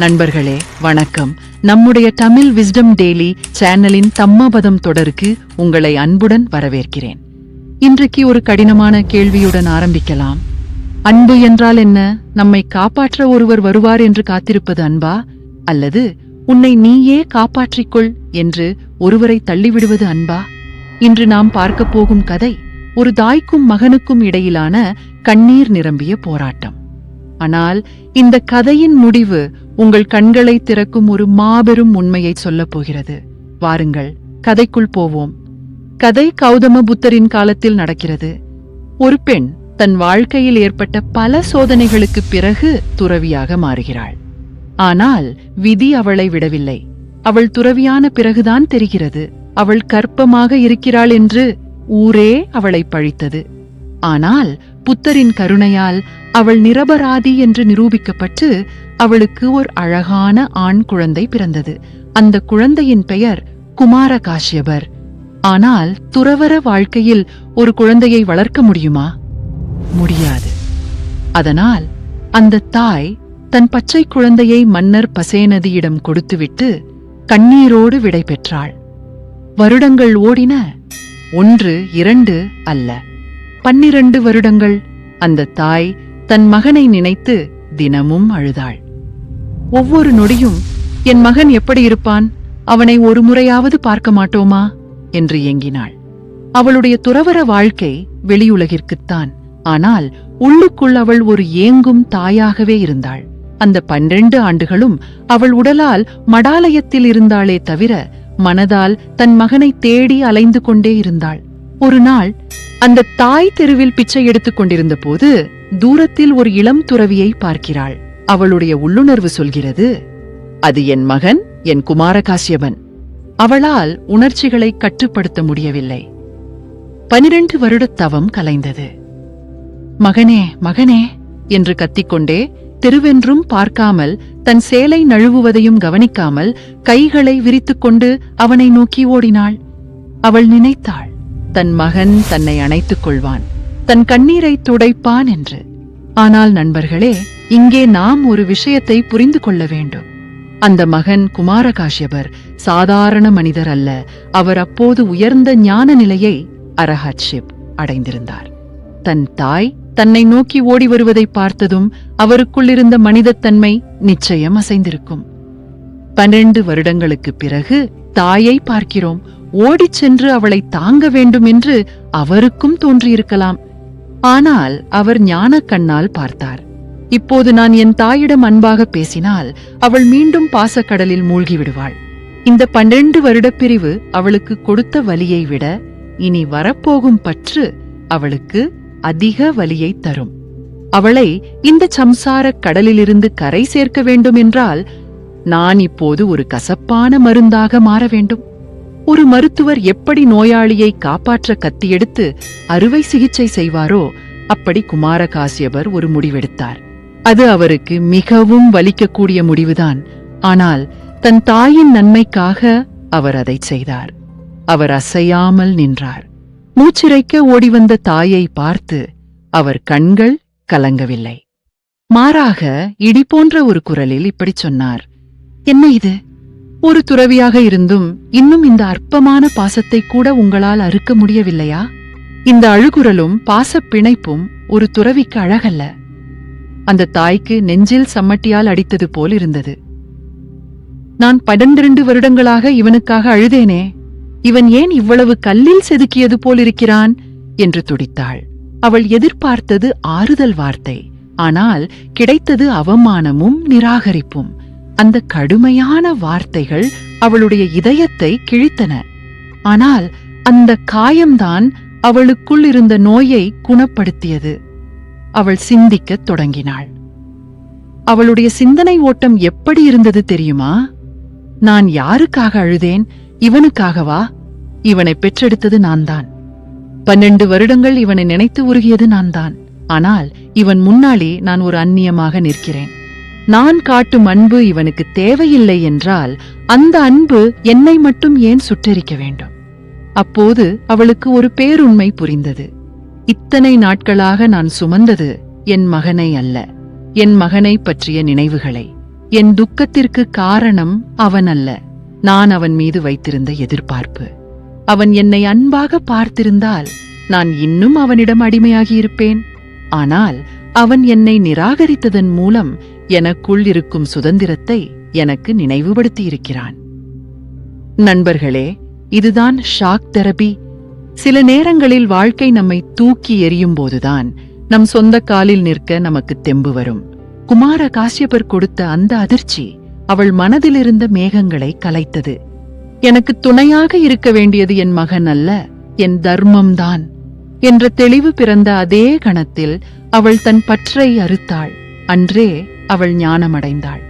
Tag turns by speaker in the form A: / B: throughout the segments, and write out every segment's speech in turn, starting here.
A: நண்பர்களே வணக்கம். நம்முடைய தமிழ் விஸ்டம் டெய்லி சேனலின் தம்மபதம் தொடருக்கு உங்களை அன்புடன் வரவேற்கிறேன். இன்றைக்கு ஒரு கடினமான கேள்வியுடன் ஆரம்பிக்கலாம். அன்பு என்றால் என்ன? நம்மை காப்பாற்ற ஒருவர் வருவார் என்று காத்திருப்பது அன்பா? அல்லது உன்னை நீயே காப்பாற்றிக்கொள் என்று ஒருவரை தள்ளிவிடுவது அன்பா? இன்று நாம் பார்க்கப் போகும் கதை ஒரு தாய்க்கும் மகனுக்கும் இடையிலான கண்ணீர் நிரம்பிய போராட்டம். ஆனால் இந்த கதையின் முடிவு உங்கள் கண்களை திறக்கும் ஒரு மாபெரும் உண்மையை சொல்லப் போகிறது வாருங்கள் கதைக்குள் போவோம். கதை கௌதம புத்தரின் காலத்தில் நடக்கிறது. ஒரு பெண் தன் வாழ்க்கையில் ஏற்பட்ட பல சோதனைகளுக்கு பிறகு துறவியாக மாறுகிறாள். ஆனால் விதி அவளை விடவில்லை. அவள் துறவியான பிறகுதான் தெரிகிறது. அவள் கற்பமாக இருக்கிறாள் என்று ஊரே அவளை பழித்தது. ஆனால் புத்தரின் கருணையால் அவள் நிரபராதி என்று நிரூபிக்கப்பட்டு அவளுக்கு ஒரு அழகான ஆண் குழந்தை பிறந்தது. அந்த குழந்தையின் பெயர் குமார காஷ்யபர் ஆனால் துறவர வாழ்க்கையில் ஒரு குழந்தையை வளர்க்க முடியுமா? முடியாது. அதனால் அந்த தாய் தன் பச்சை குழந்தையை மன்னர் பசேநதியிடம் கொடுத்துவிட்டு கண்ணீரோடு விடை பெற்றாள். வருடங்கள் ஓடின ஒன்று இரண்டு அல்ல. பன்னிரண்டு வருடங்கள் அந்த தாய் தன் மகனை நினைத்து தினமும் அழுதாள். ஒவ்வொரு நொடியும் என் மகன் எப்படி இருப்பான்? அவனை ஒரு முறையாவது பார்க்க மாட்டோமா? என்று ஏங்கினாள். அவளுடைய துறவற வாழ்க்கை வெளியுலகிற்குத்தான். ஆனால் உள்ளுக்குள் அவள் ஒரு ஏங்கும் தாயாகவே இருந்தாள். அந்த பன்னிரண்டு ஆண்டுகளும் அவள் உடலால் மடாலயத்தில் இருந்தாளே தவிர மனதால் தன் மகனை தேடி அலைந்து கொண்டே இருந்தாள். ஒரு நாள் அந்த தாய் தெருவில் பிச்சை எடுத்துக் கொண்டிருந்த போது தூரத்தில் ஒரு இளம் துறவியை பார்க்கிறாள். அவளுடைய உள்ளுணர்வு சொல்கிறது அது என் மகன் என் குமாரகாசியபன் அவளால் உணர்ச்சிகளை கட்டுப்படுத்த முடியவில்லை. பனிரெண்டு வருட தவம் கலைந்தது. மகனே மகனே என்று கத்திக்கொண்டே தெருவென்றும் பார்க்காமல் தன் சேலை நழுவுவதையும் கவனிக்காமல் கைகளை விரித்துக்கொண்டு அவனை நோக்கி ஓடினாள். அவள் நினைத்தாள் தன் மகன் தன்னை அணைத்துக் கொள்வான் தன் கண்ணீரை துடைப்பான் என்று. ஆனால் நண்பர்களே இங்கே நாம் ஒரு விஷயத்தை புரிந்து கொள்ள வேண்டும். அந்த மகன் குமாரகாஷ்யபர் சாதாரண மனிதர் அல்ல. அவர் அப்போது உயர்ந்த ஞான நிலையை அரஹட்ஷிப் அடைந்திருந்தார். தன் தாய் தன்னை நோக்கி ஓடி வருவதை பார்த்ததும் அவருக்குள்ளிருந்த மனிதத்தன்மை நிச்சயம் அசைந்திருக்கும். பன்னிரண்டு வருடங்களுக்கு பிறகு தாயை பார்க்கிறோம். ஓடிச் சென்று அவளை தாங்க வேண்டும் என்று அவருக்கும் தோன்றியிருக்கலாம். ஆனால் அவர் ஞானக் கண்ணால் பார்த்தார். இப்போது நான் என் தாயிடம் அன்பாக பேசினால் அவள் மீண்டும் பாசக்கடலில் மூழ்கி விடுவாள் இந்த பன்னெண்டு வருடப் பிரிவு அவளுக்கு கொடுத்த வலியை விட இனி வரப்போகும் பற்று அவளுக்கு அதிக வலியை தரும். அவளை இந்த சம்சாரக் கடலிலிருந்து கரை சேர்க்க வேண்டும் என்றால் நான் இப்போது ஒரு கசப்பான மருந்தாக மாற வேண்டும். ஒரு மருத்துவர் எப்படி நோயாளியை காப்பாற்ற கத்தியெடுத்து அறுவை சிகிச்சை செய்வாரோ அப்படி குமாரகாசியவர் ஒரு முடிவெடுத்தார். அது அவருக்கு மிகவும் வலிக்கக்கூடிய முடிவுதான். ஆனால் தன் தாயின் நன்மைக்காக அவர் அதை செய்தார். அவர் அசையாமல் நின்றார். மூச்சிறைக்க ஓடிவந்த தாயை பார்த்து அவர் கண்கள் கலங்கவில்லை. மாறாக இடி போன்ற ஒரு குரலில் இப்படிச் சொன்னார். என்ன இது? ஒரு துறவியாக இருந்தும் இன்னும் இந்த அற்பமான பாசத்தை கூட உங்களால் அறுக்க முடியவில்லையா? இந்த அழுகுரலும் பாசப் பிணைப்பும் ஒரு துறவிக்கு அழகல்ல. அந்த தாய்க்கு நெஞ்சில் சம்மட்டியால் அடித்தது போல் இருந்தது. நான் பன்னிரண்டு வருடங்களாக இவனுக்காக அழுதேனே இவன் ஏன் இவ்வளவு கல்லில் செதுக்கியது போல் இருக்கிறான்? என்று துடித்தாள். அவள் எதிர்பார்த்தது ஆறுதல் வார்த்தை ஆனால் கிடைத்தது அவமானமும் நிராகரிப்பும். அந்த கடுமையான வார்த்தைகள் அவளுடைய இதயத்தை கிழித்தன. ஆனால் அந்த காயம்தான் அவளுக்குள் இருந்த நோயை குணப்படுத்தியது. அவள் சிந்திக்கத் தொடங்கினாள். அவளுடைய சிந்தனை ஓட்டம் எப்படி இருந்தது தெரியுமா? நான் யாருக்காக அழுதேன்? இவனுக்காகவா? இவனை பெற்றெடுத்தது நான்தான். பன்னெண்டு வருடங்கள் இவனை நினைத்து உருகியது நான்தான். ஆனால் இவன் முன்னாலே நான் ஒரு அந்நியமாக நிற்கிறேன். நான் காட்டும் அன்பு இவனுக்கு தேவையில்லை என்றால் அந்த அன்பு என்னை மட்டும் ஏன் சுட்டரிக்க வேண்டும்? அப்போது அவளுக்கு ஒரு பேருண்மை புரிந்தது. இத்தனை நாட்களாக நான் சுமந்தது என் மகனை அல்ல. என் மகனை பற்றிய நினைவுகளை. என் துக்கத்திற்கு காரணம் அவன் அல்ல. நான் அவன் மீது வைத்திருந்த எதிர்பார்ப்பு. அவன் என்னை அன்பாக பார்த்திருந்தால் நான் இன்னும் அவனிடம் அடிமையாகி இருப்பேன் ஆனால் அவன் என்னை நிராகரித்ததன் மூலம் எனக்குள் இருக்கும் சுதந்திரத்தை எனக்கு நினைவுபடுத்தியிருக்கிறான். நண்பர்களே இதுதான் ஷாக் தெரபி சில நேரங்களில் வாழ்க்கை நம்மை தூக்கி எறியும் போதுதான் நம் சொந்த காலில் நிற்க நமக்கு தெம்பு வரும். குமார காசியப்பர் கொடுத்த அந்த அதிர்ச்சி அவள் மனதிலிருந்த மேகங்களை கலைத்தது. எனக்கு துணையாக இருக்க வேண்டியது என் மகன் அல்ல என் தர்மம்தான் என்ற தெளிவு பிறந்த அதே கணத்தில் அவள் தன் பற்றை அறுத்தாள். அன்றே அவள் ஞானமடைந்தாள்.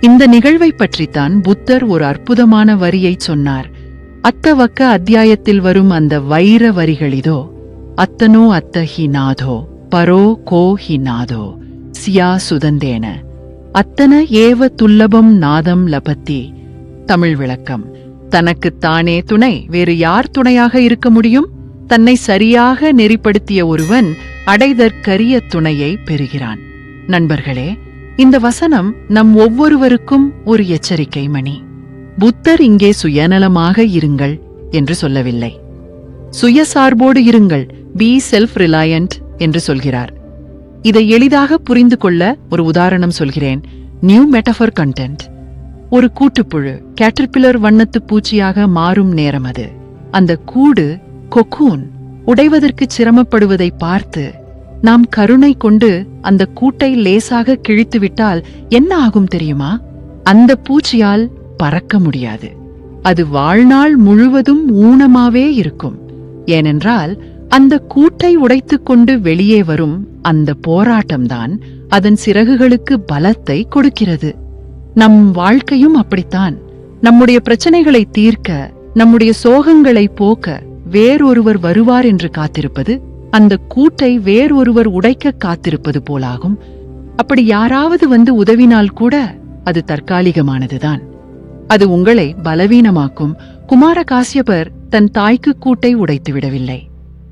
A: இந்த நிகழ்வைப் பற்றித்தான் புத்தர் ஒரு அற்புதமான வரியைச் சொன்னார். அத்தவக்க அத்தியாயத்தில் வரும் அந்த வைர வரிகளிதோ அத்தனோ அத்த ஹி நாதோ பரோ கோ ஹி நாதோ சியா சுதந்தேன. அத்தன ஏவ துல்லபம் நாதம் லபத்தி. தமிழ் விளக்கம். தனக்குத் தானே துணை வேறு யார் துணையாக இருக்க முடியும்? தன்னை சரியாக நெறிப்படுத்திய ஒருவன் அடைதற்கரிய துணையை பெறுகிறான். நண்பர்களே இந்த வசனம் நம் ஒவ்வொருவருக்கும் ஒரு எச்சரிக்கை மணி. புத்தர் இங்கே சுயநலமாக இருங்கள் என்று சொல்லவில்லை. சுயசார்போடு இருங்கள் பி செல்ஃப் ரிலையன்ட் என்று சொல்கிறார். இதை எளிதாக புரிந்து கொள்ள ஒரு உதாரணம் சொல்கிறேன். நியூ மெட்டஃபர் கண்டென்ட் ஒரு கூட்டுப்புழு கேட்டர்பில்லர் வண்ணத்து பூச்சியாக மாறும் நேரம் அது. அந்த கூடு கொக்கூன் உடைவதற்கு சிரமப்படுவதை பார்த்து நாம் கருணை கொண்டு அந்த கூட்டை லேசாக கிழித்துவிட்டால் என்ன ஆகும் தெரியுமா? அந்த பூச்சியால் பறக்க முடியாது. அது வாழ்நாள் முழுவதும் ஊனமாவே இருக்கும். ஏனென்றால் அந்த கூட்டை உடைத்துக்கொண்டு வெளியே வரும் அந்த போராட்டம்தான் அதன் சிறகுகளுக்கு பலத்தை கொடுக்கிறது. நம் வாழ்க்கையும் அப்படித்தான். நம்முடைய பிரச்சனைகளை தீர்க்க நம்முடைய சோகங்களை போக்க வேறொருவர் வருவார் என்று காத்திருப்பது அந்த கூட்டை வேறொருவர் உடைக்க காத்திருப்பது போலாகும். அப்படி யாராவது வந்து உதவினால் கூட அது தற்காலிகமானதுதான். அது உங்களை பலவீனமாக்கும். குமார காசியபர் தன் தாய்க்கு கூட்டை உடைத்து விடவில்லை.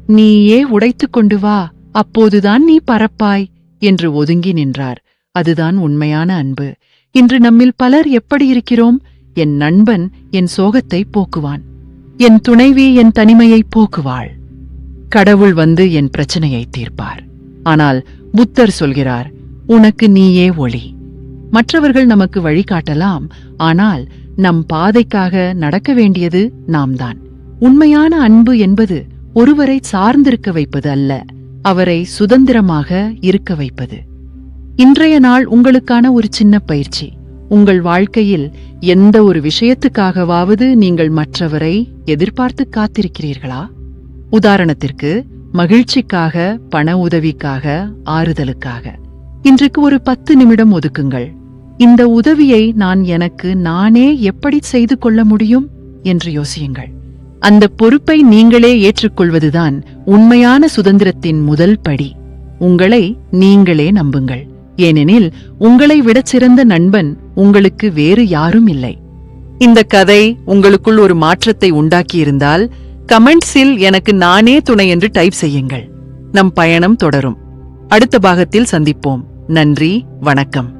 A: நீயே உடைத்துக் கொண்டு வா அப்போதுதான் நீ பறப்பாய் என்று ஒதுங்கி நின்றார். அதுதான் உண்மையான அன்பு. இன்று நம்மில் பலர் எப்படி இருக்கிறோம்? என் நண்பன் என் சோகத்தை போக்குவான். என் துணைவி என் தனிமையை போக்குவாள். கடவுள் வந்து என் பிரச்சனையை தீர்ப்பார். ஆனால் புத்தர் சொல்கிறார் உனக்கு நீயே ஒளி. மற்றவர்கள் நமக்கு வழிகாட்டலாம் ஆனால் நம் பாதைக்காக நடக்க வேண்டியது நாம்தான். உண்மையான அன்பு என்பது ஒருவரை சார்ந்திருக்க வைப்பது அல்ல அவரை சுதந்திரமாக இருக்க வைப்பது. இன்றைய நாள் உங்களுக்கான ஒரு சின்ன பயிற்சி. உங்கள் வாழ்க்கையில் எந்த ஒரு விஷயத்துக்காகவாவது நீங்கள் மற்றவரை எதிர்பார்த்து காத்திருக்கிறீர்களா? உதாரணத்திற்கு மகிழ்ச்சிக்காக பண உதவிக்காக ஆறுதலுக்காக. இன்றைக்கு ஒரு பத்து நிமிடம் ஒதுக்குங்கள். இந்த உதவியை நான் எனக்கு நானே எப்படி செய்து கொள்ள முடியும்? என்று யோசியுங்கள். அந்த பொறுப்பை நீங்களே ஏற்றுக்கொள்வதுதான் உண்மையான சுதந்திரத்தின் முதல் படி. உங்களை நீங்களே நம்புங்கள். ஏனெனில் உங்களை விடச் சிறந்த நண்பன் உங்களுக்கு வேறு யாரும் இல்லை. இந்த கதை உங்களுக்குள் ஒரு மாற்றத்தை உண்டாக்கியிருந்தால் கமெண்ட்ஸில் எனக்கு நானே துணை என்று டைப் செய்யுங்கள். நம் பயணம் தொடரும். அடுத்த பாகத்தில் சந்திப்போம். நன்றி வணக்கம்.